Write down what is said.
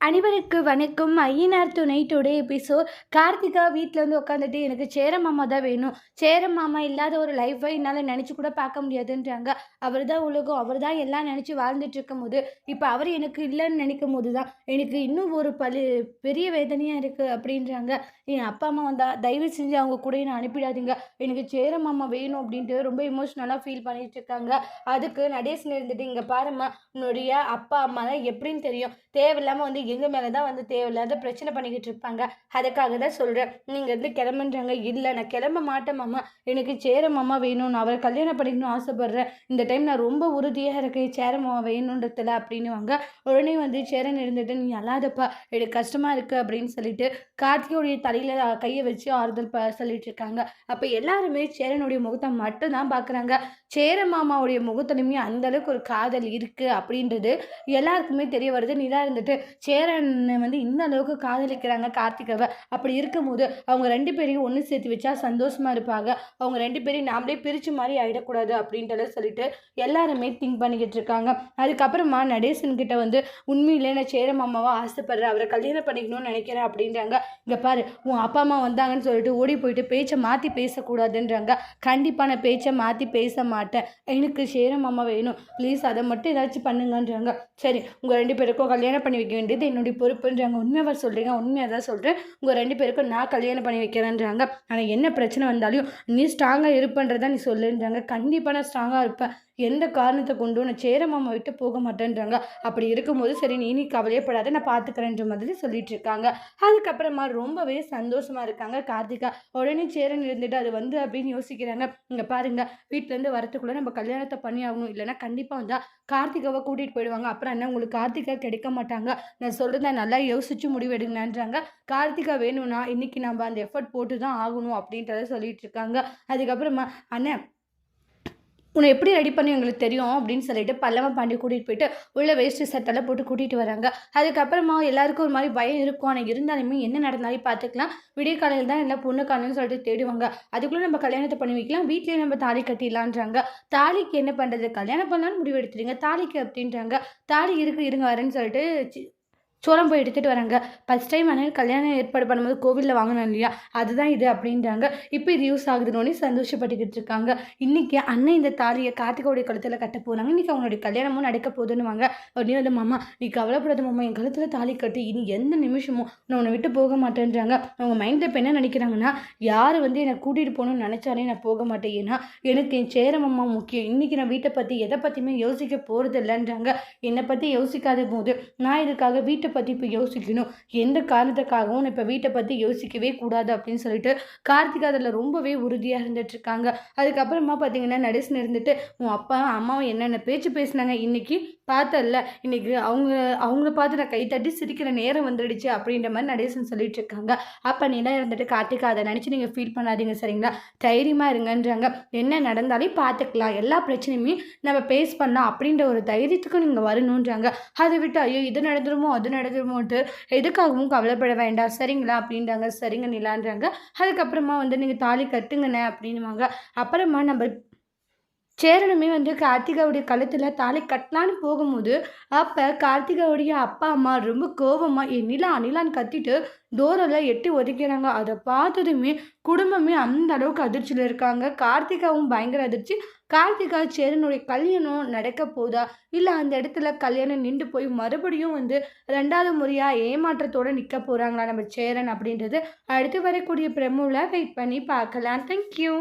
அனைவருக்கு வணக்கம். ஐயனார் துணை டுடே எபிசோட். கார்த்திகா வீட்டில் வந்து உட்காந்துட்டு எனக்கு சேர மாமா தான் வேணும். சேர மாமா இல்லாத ஒரு லைஃப்பை என்னால் நினச்சி கூட பார்க்க முடியாதுன்றாங்க. அவர் தான் உலகம். அவர் தான் எல்லாம் நினச்சி வாழ்ந்துட்டு இருக்கும் போது இப்போ அவர் எனக்கு இல்லைன்னு நினைக்கும் போது தான் எனக்கு இன்னும் ஒரு பலி பெரிய வேதனையாக இருக்குது அப்படின்றாங்க. என் அப்பா அம்மா வந்தால் தயவு செஞ்சு அவங்க கூட என்னை அனுப்பிடாதீங்க. எனக்கு சேர மாமா வேணும் அப்படின்ட்டு ரொம்ப இமோஷ்னலாக ஃபீல் பண்ணிட்டு இருக்காங்க. அதுக்கு நடேசன் இருந்துட்டு இங்கே பாரும்மா உன்னுடைய அப்பா அம்மா தான் எப்படின்னு தெரியும். தேவையில்லாமல் வந்து எங்கள் மேலே தான் வந்து தேவையில்லாத பிரச்சனை பண்ணிக்கிட்டு இருப்பாங்க. அதுக்காக தான் சொல்கிறேன் நீங்கள் வந்து கிளம்புன்றாங்க. இல்லை நான் கிளம்ப மாட்டேன் மாமா. எனக்கு சேர மாமா வேணும் நான் அவரை கல்யாணம் பண்ணிக்கணும் ஆசைப்பட்றேன். இந்த டைம் நான் ரொம்ப உறுதியாக இருக்கேன். சேர மாமா வேணுன்றதுல அப்படின்னுவாங்க. உடனே வந்து சேரன் இருந்துட்டு நீ அல்லாதப்பா எனக்கு கஷ்டமாக இருக்குது அப்படின்னு சொல்லிட்டு கார்த்திகோடைய தலையில் கையை வச்சு ஆறுதல் ப சொல்லிட்டு இருக்காங்க. அப்போ எல்லாருமே சேரனுடைய முகத்தை மட்டும் தான் பார்க்குறாங்க சேர மாமாவுடைய முகத்துலையுமே அந்த அளவுக்கு ஒரு காதல் இருக்குது அப்படின்றது எல்லாருக்குமே தெரிய வருது. நிலா இருந்துட்டு சேரனை வந்து இந்த அளவுக்கு காதலிக்கிறாங்க கார்த்திகாவை அப்படி இருக்கும்போது அவங்க ரெண்டு பேரையும் ஒன்று சேர்த்து வச்சா சந்தோஷமாக இருப்பாங்க. அவங்க ரெண்டு பேரையும் நாமளே பிரித்து மாதிரி ஆகிடக்கூடாது அப்படின்றத சொல்லிட்டு எல்லாருமே திங்க் பண்ணிக்கிட்டு இருக்காங்க. அதுக்கப்புறமா நடேசன் கிட்ட வந்து உண்மையிலே நான் சேர மாமாவா ஆசைப்படுறேன். அவரை கல்யாணம் பண்ணிக்கணும்னு நினைக்கிறேன் அப்படின்றாங்க. இங்கே பாரு உன் அப்பா அம்மா வந்தாங்கன்னு சொல்லிட்டு ஓடி போயிட்டு பேச்சை மாற்றி பேசக்கூடாதுன்றாங்க. கண்டிப்பாக நான் பேச்சை மாற்றி பேச மாட்டேன். எனக்கு சேர மாமா வேணும். ப்ளீஸ் அதை மட்டும் ஏதாச்சும் பண்ணுங்கன்றாங்க. சரி உங்கள் ரெண்டு பேருக்கும் கல்யாணம் பண்ணி வைக்க வேண்டியது என்னுடைய பொறுப்புன்றாங்க. உண்மையாக சொல்கிறீங்க உண்மையாக தான் சொல்கிறேன் உங்கள் ரெண்டு பேருக்கும் நான் கல்யாணம் பண்ணி வைக்கிறேன்றாங்க. ஆனால் என்ன பிரச்சனை வந்தாலும் நீ ஸ்ட்ராங்காக இருப்பன்றதை நீ சொல்லுன்றாங்க. கண்டிப்பாக நான் ஸ்ட்ராங்காக இருப்பேன். எந்த காரணத்தை கொண்டும் நான் சேர மாமா விட்டு போக மாட்டேன்றாங்க. அப்படி இருக்கும்போது சரி நீ நீ கவலையப்படாத நான் பார்த்துக்கிறேன்ற மாதிரி சொல்லிட்டு இருக்காங்க. அதுக்கப்புறமா ரொம்பவே சந்தோஷமா இருக்காங்க கார்த்திகா. உடனே சேரன் இருந்துட்டு அது வந்து? அப்படின்னு யோசிக்கிறாங்க. இங்கே பாருங்க வீட்டிலேருந்து வரத்துக்குள்ளே நம்ம கல்யாணத்தை பண்ணி ஆகணும். இல்லைன்னா கண்டிப்பாக வந்தால் கார்த்திகாவை கூட்டிகிட்டு போயிடுவாங்க. அப்புறம் என்ன உங்களுக்கு கார்த்திகா கிடைக்க மாட்டாங்க. நான் சொல்கிறத நல்லா யோசிச்சு முடிவெடுங்கன்றாங்க. கார்த்திகா வேணும்னா இன்னைக்கு நம்ம அந்த எஃபர்ட் போட்டு தான் ஆகணும் அப்படின்றத சொல்லிட்டு இருக்காங்க. அதுக்கப்புறமா அண்ணன் உன்னை எப்படி ரெடி பண்ணி எங்களுக்கு தெரியும் அப்படின்னு சொல்லிட்டு பல்லவ பாண்டி கூட்டிகிட்டு போயிட்டு உள்ள வேஸ்ட்டு சட்டெல்லாம் போட்டு கூட்டிகிட்டு வராங்க. அதுக்கப்புறமா எல்லாருக்கும் ஒரு மாதிரி பயம் இருக்கும். ஆனால் இருந்தாலுமே என்ன நடந்தாலும் பார்த்துக்கலாம். விடிய காலையில் தான் எல்லாம் பொண்ணு காலையில் சொல்லிட்டு தேடுவாங்க. அதுக்குள்ளே நம்ம கல்யாணத்தை பண்ணி வைக்கலாம். வீட்லேயே நம்ம தாலி கட்டிடலான்றாங்க. தாலிக்கு என்ன பண்ணுறது கல்யாணம் பண்ணலான்னு முடிவு எடுத்துருங்க தாலிக்கு அப்படின்றாங்க. தாலி இருக்கு இருங்க வரேன்னு சொல்லிட்டு சோளம் போய் எடுத்துகிட்டு வராங்க. ஃபஸ்ட் டைம் அண்ணன் கல்யாணம் ஏற்பாடு பண்ணும்போது கோவிலில் வாங்கினோம் இல்லையா? அதுதான் இது அப்படின்றாங்க. இப்போ இது யூஸ் ஆகுதுன்னு சந்தோஷப்பட்டுக்கிட்டு இருக்காங்க. இன்றைக்கி அண்ணன் இந்த தாலியை கார்த்திகோடைய கழுத்தில் கட்ட போகிறாங்க இன்றைக்கி அவங்களுடைய கல்யாணமும் நடக்க போதுன்னு வாங்க உடனே வந்து மாமா நீ கவலைப்படாத மாமா. என் கழுத்தில் தாலி கட்டி. இனி எந்த நிமிஷமும் நான் உன்னை விட்டு போக மாட்டேன்றாங்க. அவங்க மைண்டில் இப்போ என்ன நினைக்கிறாங்கன்னா யார் வந்து என்னை கூட்டிகிட்டு போகணும்னு நினச்சாலே நான் போக மாட்டேன். ஏன்னா எனக்கு என் சேரமம்மா முக்கியம். இன்றைக்கி நான் வீட்டை பற்றி எதை பற்றியுமே யோசிக்க போகிறது இல்லைன்றாங்க என்னை பற்றி யோசிக்காத போது நான் இதுக்காக வீட்டை பற்றி இப்போ யோசிக்கணும். எந்த காரணத்துக்காகவும் இப்போ வீட்டை பற்றி யோசிக்கவே கூடாது அப்படின்னு சொல்லிட்டு கார்த்திக் அதில் ரொம்பவே உறுதியாக இருந்துட்டு இருக்காங்க அதுக்கப்புறமா பார்த்தீங்கன்னா நடேசன் இருந்துட்டு உன் அப்பா அம்மாவும் என்னென்ன பேச்சு பேசினாங்க இன்னைக்கு பார்த்தல இன்னைக்கு அவங்க அவங்கள பார்த்து நான் கை தட்டி சிரிக்கிற நேரம் வந்துடுச்சு அப்படின்ற மாதிரி நடேசன் சொல்லிட்டு இருக்காங்க அப்போ நீ என்ன இருந்துட்டு கார்த்திகா அதை நினச்சி நீங்கள் ஃபீல் பண்ணாதீங்க சரிங்களா? தைரியமாக இருங்கன்றாங்க. என்ன நடந்தாலும் பார்த்துக்கலாம். எல்லா பிரச்சனையுமே நம்ம பேஸ் பண்ணலாம். அப்படின்ற ஒரு தைரியத்துக்கும் நீங்கள் வரணுன்றாங்க அதை விட்டு ஐயோ இது நடந்துருமோ அது நடந்துருமோன்ட்டு எதுக்காகவும் கவலைப்பட வேண்டாம் சரிங்களா? அப்படின்றாங்க. சரிங்க நிலான்றாங்க. அதுக்கப்புறமா வந்து நீங்கள் தாலி கட்டுங்கண்ணே அப்படின்வாங்க அப்புறமா நம்ம சேரனுமே வந்து கார்த்திகாவுடைய கழுத்தில் தாலி கட்டலான்னு போகும்போது அப்போ கார்த்திகாவுடைய அப்பா அம்மா ரொம்ப கோபமாக என் நிலா அனிலான்னு கத்திட்டு டோரெல்லாம் எட்டி ஒதுக்கிறாங்க. அதை பார்த்ததுமே குடும்பமே அந்த அளவுக்கு அதிர்ச்சியில் இருக்காங்க. கார்த்திகாவும் பயங்கர அதிர்ச்சி. கார்த்திகா சேரனுடைய கல்யாணம் நடக்க போதா? இல்லை அந்த இடத்துல கல்யாணம் நின்று போய் மறுபடியும் வந்து ரெண்டாவது முறையாக ஏமாற்றத்தோடு நிற்க போகிறாங்களா நம்ம சேரன் அப்படின்றது அடுத்து வரக்கூடிய பிரமுவில் வெயிட் பண்ணி பார்க்கலாம். தேங்க்யூ